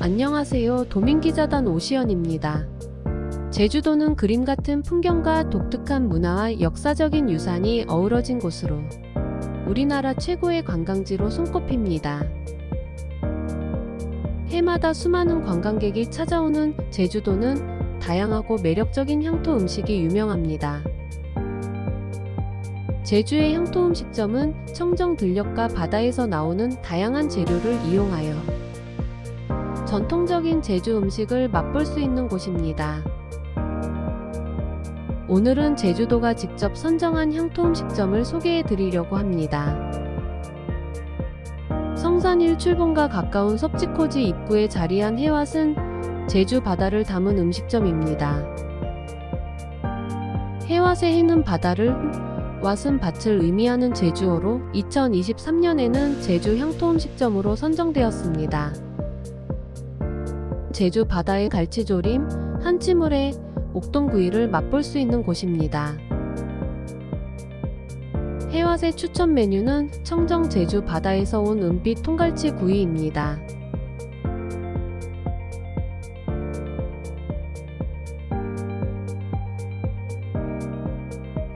안녕하세요. 도민기자단 오시연입니다. 제주도는 그림 같은 풍경과 독특한 문화와 역사적인 유산이 어우러진 곳으로 우리나라 최고의 관광지로 손꼽힙니다. 해마다 수많은 관광객이 찾아오는 제주도는 다양하고 매력적인 향토 음식이 유명합니다. 제주의 향토 음식점은 청정 들녘과 바다에서 나오는 다양한 재료를 이용하여 전통적인 제주 음식을 맛볼 수 있는 곳입니다. 오늘은 제주도가 직접 선정한 향토 음식점을 소개해 드리려고 합니다. 성산 일 출봉과 가까운 섭지코지 입구에 자리한 해왓은 제주 바다를 담은 음식점입니다. 해왓의 해는 바다를, 왓은 밭을 의미하는 제주어로 2023년에는 제주 향토 음식점으로 선정되었습니다. 제주 바다의 갈치조림, 한치물에 옥동구이를 맛볼 수 있는 곳입니다. 해왓의 추천 메뉴는 청정 제주 바다에서 온 은빛 통갈치 구이입니다.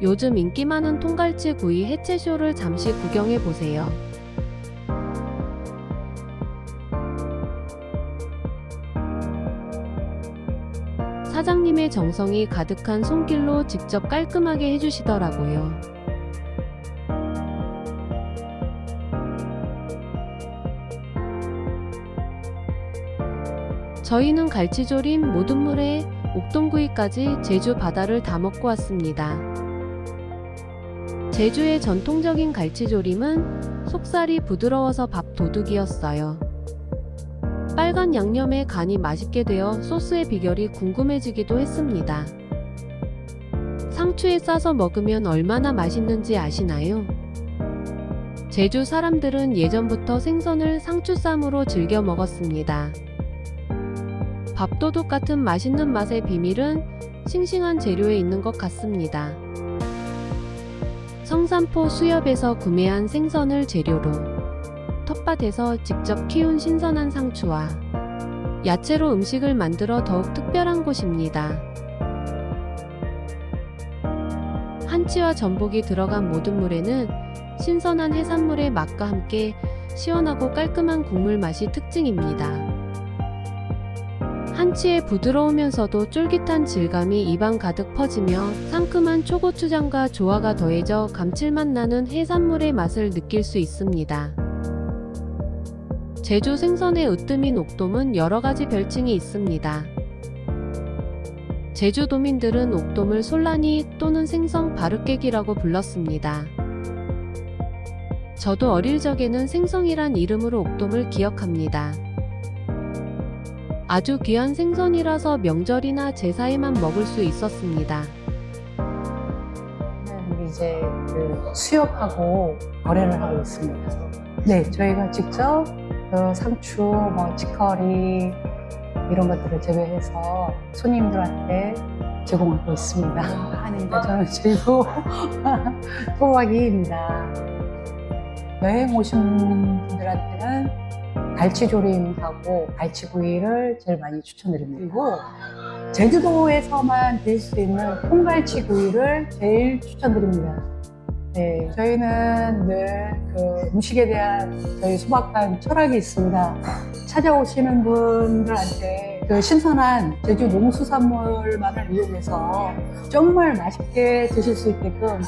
요즘 인기 많은 통갈치 구이 해체쇼를 잠시 구경해 보세요. 사장님의 정성이 가득한 손길로 직접 깔끔하게 해주시더라고요. 저희는 갈치조림, 모든물에 옥동구이까지 제주 바다를 다 먹고 왔습니다. 제주의 전통적인 갈치조림은 속살이 부드러워서 밥 도둑이었어요. 빨간 양념에 간이 맛있게 되어 소스의 비결이 궁금해지기도 했습니다. 상추에 싸서 먹으면 얼마나 맛있는지 아시나요? 제주 사람들은 예전부터 생선을 상추쌈으로 즐겨 먹었습니다. 밥도둑 같은 맛있는 맛의 비밀은 싱싱한 재료에 있는 것 같습니다. 성산포 수협에서 구매한 생선을 재료로 텃밭에서 직접 키운 신선한 상추와 야채로 음식을 만들어 더욱 특별한 곳입니다. 한치와 전복이 들어간 모든 물에는 신선한 해산물의 맛과 함께 시원하고 깔끔한 국물 맛이 특징입니다. 한치의 부드러우면서도 쫄깃한 질감이 입안 가득 퍼지며 상큼한 초고추장과 조화가 더해져 감칠맛 나는 해산물의 맛을 느낄 수 있습니다. 제주 생선의 으뜸인 옥돔은 여러 가지 별칭이 있습니다. 제주도민들은 옥돔을 솔라니 또는 생선 바르깨기라고 불렀습니다. 저도 어릴 적에는 생성이란 이름으로 옥돔을 기억합니다. 아주 귀한 생선이라서 명절이나 제사에만 먹을 수 있었습니다. 네, 이제 그 수협하고 거래를 하고 있습니다. 네, 저희가 직접 그 상추, 뭐 치커리 이런 것들을 재배해서 손님들한테 제공하고 있습니다. 하는데 저는 제주 토박이입니다. 여행 오신 분들한테는 갈치조림하고 갈치구이를 제일 많이 추천드립니다. 그리고 제주도에서만 될수 있는 통갈치구이를 제일 추천드립니다. 네, 저희는 늘 그 음식에 대한 저희 소박한 철학이 있습니다. 찾아오시는 분들한테 그 신선한 제주 농수산물만을 이용해서 정말 맛있게 드실 수 있게끔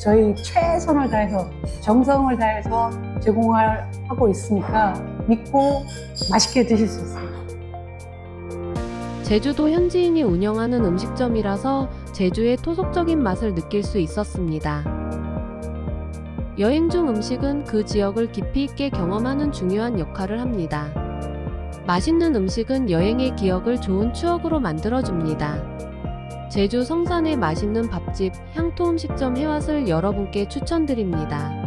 저희 최선을 다해서 정성을 다해서 제공을 하고 있으니까 믿고 맛있게 드실 수 있습니다. 제주도 현지인이 운영하는 음식점이라서 제주의 토속적인 맛을 느낄 수 있었습니다. 여행 중 음식은 그 지역을 깊이 있게 경험하는 중요한 역할을 합니다. 맛있는 음식은 여행의 기억을 좋은 추억으로 만들어줍니다. 제주 성산의 맛있는 밥집 향토 음식점 해왓을 여러분께 추천드립니다.